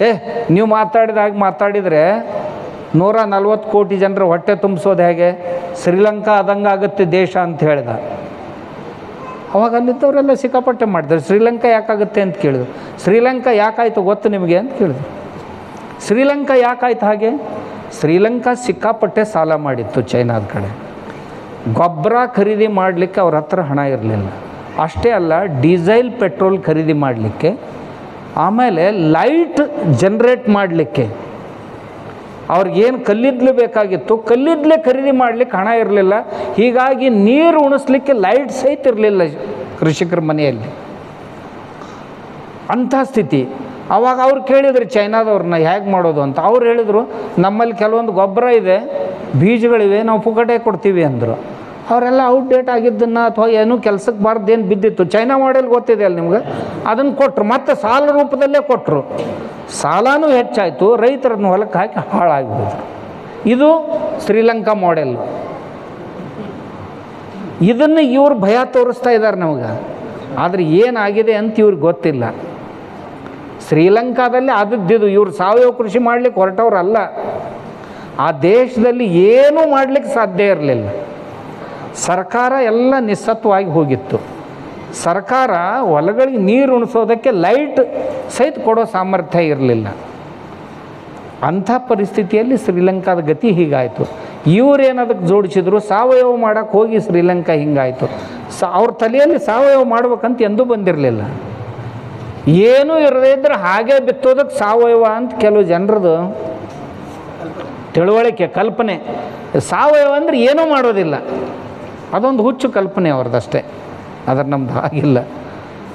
ಏ, ನೀವು ಮಾತಾಡಿದಾಗ ಮಾತಾಡಿದರೆ ನೂರ ನಲ್ವತ್ತು ಕೋಟಿ ಜನರ ಹೊಟ್ಟೆ ತುಂಬಿಸೋದು ಹೇಗೆ? ಶ್ರೀಲಂಕಾ ಆದಂಗೆ ಆಗುತ್ತೆ ದೇಶ ಅಂತ ಹೇಳಿದ. ಅವಾಗ ಅಲ್ಲಿದ್ದವರೆಲ್ಲ ಸಿಕ್ಕಾಪಟ್ಟೆ ಮಾಡಿದ್ರು. ಶ್ರೀಲಂಕಾ ಯಾಕಾಗುತ್ತೆ ಅಂತ ಕೇಳಿದ್ರು. ಶ್ರೀಲಂಕಾ ಯಾಕಾಯಿತು ಗೊತ್ತು ನಿಮಗೆ ಅಂತ ಕೇಳಿದ್ರು. ಶ್ರೀಲಂಕಾ ಯಾಕಾಯ್ತು ಹಾಗೆ? ಶ್ರೀಲಂಕಾ ಸಿಕ್ಕಾಪಟ್ಟೆ ಸಾಲ ಮಾಡಿತ್ತು ಚೈನಾದ ಕಡೆ. ಗೊಬ್ಬರ ಖರೀದಿ ಮಾಡಲಿಕ್ಕೆ ಅವ್ರ ಹತ್ರ ಹಣ ಇರಲಿಲ್ಲ. ಅಷ್ಟೇ ಅಲ್ಲ, ಡೀಸೆಲ್ ಪೆಟ್ರೋಲ್ ಖರೀದಿ ಮಾಡಲಿಕ್ಕೆ ಆಮೇಲೆ ಲೈಟ್ ಜನ್ರೇಟ್ ಮಾಡಲಿಕ್ಕೆ. ಅವ್ರಿಗೇನು ಕಲ್ಲಿದ್ಲು ಬೇಕಾಗಿತ್ತು, ಕಲ್ಲಿದ್ಲೆ ಖರೀದಿ ಮಾಡಲಿಕ್ಕೆ ಹಣ ಇರಲಿಲ್ಲ. ಹೀಗಾಗಿ ನೀರು ಉಣಿಸ್ಲಿಕ್ಕೆ ಲೈಟ್ ಸಹಿತ ಇರಲಿಲ್ಲ ಕೃಷಿಕರ ಮನೆಯಲ್ಲಿ. ಅಂಥ ಸ್ಥಿತಿ. ಅವಾಗ ಅವ್ರು ಕೇಳಿದ್ರು ಚೈನಾದವ್ರನ್ನ ಹೇಗೆ ಮಾಡೋದು ಅಂತ. ಅವ್ರು ಹೇಳಿದರು, ನಮ್ಮಲ್ಲಿ ಕೆಲವೊಂದು ಗೊಬ್ಬರ ಇದೆ, ಬೀಜಗಳಿವೆ, ನಾವು ಪುಕಟೆ ಕೊಡ್ತೀವಿ ಅಂದರು. ಅವರೆಲ್ಲ ಔಟ್ಡೇಟ್ ಆಗಿದ್ದನ್ನು ಅಥವಾ ಏನು ಕೆಲಸಕ್ಕೆ ಬಾರ್ದೇನು ಬಿದ್ದಿತ್ತು. ಚೈನಾ ಮಾಡೆಲ್ ಗೊತ್ತಿದೆ ಅಲ್ಲ ನಿಮ್ಗೆ? ಅದನ್ನು ಕೊಟ್ಟರು ಮತ್ತೆ ಸಾಲ ರೂಪದಲ್ಲೇ ಕೊಟ್ಟರು ಸಾಲನೂ ಹೆಚ್ಚಾಯಿತು, ರೈತರನ್ನು ಹೊಲಕ್ಕೆ ಹಾಕಿ ಹಾಳಾಗಿಬಿಡಿದ್ರು ಇದು ಶ್ರೀಲಂಕಾ ಮಾಡೆಲ್ ಇದನ್ನು ಇವ್ರು ಭಯ ತೋರಿಸ್ತಾ ಇದ್ದಾರೆ ನಮಗೆ. ಆದರೆ ಏನಾಗಿದೆ ಅಂತ ಇವ್ರಿಗೆ ಗೊತ್ತಿಲ್ಲ. ಶ್ರೀಲಂಕಾದಲ್ಲಿ ಆದದ್ದಿದು ಇವರು ಸಾವಯವ ಕೃಷಿ ಮಾಡಲಿಕ್ಕೆ ಹೊರಟವ್ರಲ್ಲ. ಆ ದೇಶದಲ್ಲಿ ಏನೂ ಮಾಡಲಿಕ್ಕೆ ಸಾಧ್ಯ ಇರಲಿಲ್ಲ. ಸರ್ಕಾರ ಎಲ್ಲ ನಿಸ್ಸತ್ವವಾಗಿ ಹೋಗಿತ್ತು. ಸರ್ಕಾರ ಹೊಲಗಳಿಗೆ ನೀರು ಉಣಿಸೋದಕ್ಕೆ ಲೈಟ್ ಸಹಿತ ಕೊಡೋ ಸಾಮರ್ಥ್ಯ ಇರಲಿಲ್ಲ. ಅಂಥ ಪರಿಸ್ಥಿತಿಯಲ್ಲಿ ಶ್ರೀಲಂಕಾದ ಗತಿ ಹೀಗಾಯಿತು. ಇವರೇನು ಅದಕ್ಕೆ ಜೋಡಿಸಿದ್ರು? ಸಾವಯವ ಮಾಡೋಕ್ಕೆ ಹೋಗಿ ಶ್ರೀಲಂಕಾ ಹಿಂಗಾಯಿತು. ಸ, ಅವ್ರ ತಲೆಯಲ್ಲಿ ಸಾವಯವ ಮಾಡ್ಬೇಕಂತ ಎಂದೂ ಬಂದಿರಲಿಲ್ಲ. ಏನೂ ಇರದೇ ಇದ್ರೆ ಹಾಗೆ ಬಿತ್ತೋದಕ್ಕೆ ಸಾವಯವ ಅಂತ ಕೆಲವು ಜನರದು ತಿಳುವಳಿಕೆ, ಕಲ್ಪನೆ. ಸಾವಯವ ಅಂದರೆ ಏನೂ ಮಾಡೋದಿಲ್ಲ. ಅದೊಂದು ಹುಚ್ಚು ಕಲ್ಪನೆ ಅವ್ರದ್ದಷ್ಟೇ ಅದರ ನಮ್ದು ಆಗಿಲ್ಲ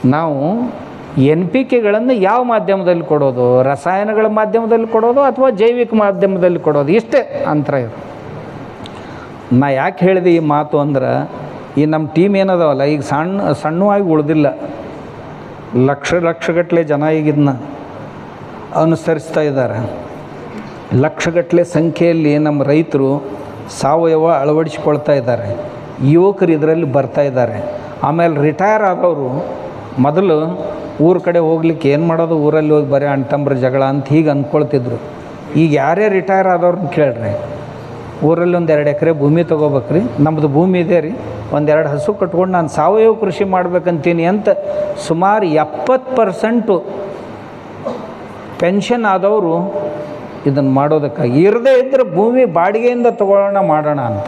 ನಾವು ಎನ್ ಪಿ ಕೆಗಳನ್ನು ಯಾವ ಮಾಧ್ಯಮದಲ್ಲಿ ಕೊಡೋದು? ರಸಾಯನಗಳ ಮಾಧ್ಯಮದಲ್ಲಿ ಕೊಡೋದು ಅಥವಾ ಜೈವಿಕ ಮಾಧ್ಯಮದಲ್ಲಿ ಕೊಡೋದು? ಇಷ್ಟೇ ಅಂತರ ಇವರು. ನಾ ಯಾಕೆ ಹೇಳಿದೆ ಈ ಮಾತು ಅಂದ್ರೆ, ಈ ನಮ್ಮ ಟೀಮ್ ಏನದವಲ್ಲ, ಈಗ ಸಣ್ಣ, ಸಣ್ಣವಾಗಿ ಉಳಿದಿಲ್ಲ. ಲಕ್ಷ ಲಕ್ಷಗಟ್ಟಲೆ ಜನ ಈಗಿದ್ನ ಅನುಸರಿಸ್ತಾ ಇದ್ದಾರೆ. ಲಕ್ಷಗಟ್ಟಲೆ ಸಂಖ್ಯೆಯಲ್ಲಿ ನಮ್ಮ ರೈತರು ಸಾವಯವ ಅಳವಡಿಸಿಕೊಳ್ತಾ ಇದ್ದಾರೆ. ಯುವಕರು ಇದರಲ್ಲಿ ಬರ್ತಾ ಇದ್ದಾರೆ. ಆಮೇಲೆ ರಿಟೈರ್ ಆದವರು ಮೊದಲು ಊರ ಕಡೆ ಹೋಗ್ಲಿಕ್ಕೆ ಏನು ಮಾಡೋದು? ಊರಲ್ಲಿ ಹೋಗಿ ಬರೀ ಅಣ್ತಂಬ್ರ ಜಗಳ ಅಂತ ಹೀಗೆ ಅಂದ್ಕೊಳ್ತಿದ್ರು ಈಗ ಯಾರೇ ರಿಟೈರ್ ಆದವ್ರನ್ನ ಕೇಳ್ರಿ. ಊರಲ್ಲಿ ಒಂದು ಎರಡು ಎಕರೆ ಭೂಮಿ ತೊಗೋಬೇಕ್ರಿ. ನಮ್ಮದು ಭೂಮಿ ಇದೆ ರೀ. ಒಂದೆರಡು ಹಸು ಕಟ್ಕೊಂಡು ನಾನು ಸಾವಯವ ಕೃಷಿ ಮಾಡ್ಬೇಕಂತೀನಿ ಅಂತ ಸುಮಾರು ಎಪ್ಪತ್ತು ಪರ್ಸೆಂಟು ಪೆನ್ಷನ್ ಆದವರು ಇದನ್ನು ಮಾಡೋದಕ್ಕಾಗಿ. ಇರದೇ ಇದ್ದರೆ ಭೂಮಿ ಬಾಡಿಗೆಯಿಂದ ತಗೊಳ್ಳೋಣ ಮಾಡೋಣ ಅಂತ.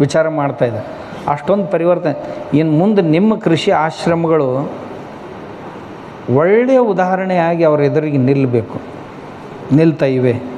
ವಿಚಾರ ಮಾಡ್ತಾ ಇದೆ. ಅಷ್ಟೊಂದು ಪರಿವರ್ತನೆ. ಇನ್ನು ಮುಂದೆ ನಿಮ್ಮ ಕೃಷಿ ಆಶ್ರಮಗಳು ಒಳ್ಳೆಯ ಉದಾಹರಣೆಯಾಗಿ ಅವರ ಎದುರಿಗೆ ನಿಲ್ಲಬೇಕು ನಿಲ್ತಾ ಇವೆ.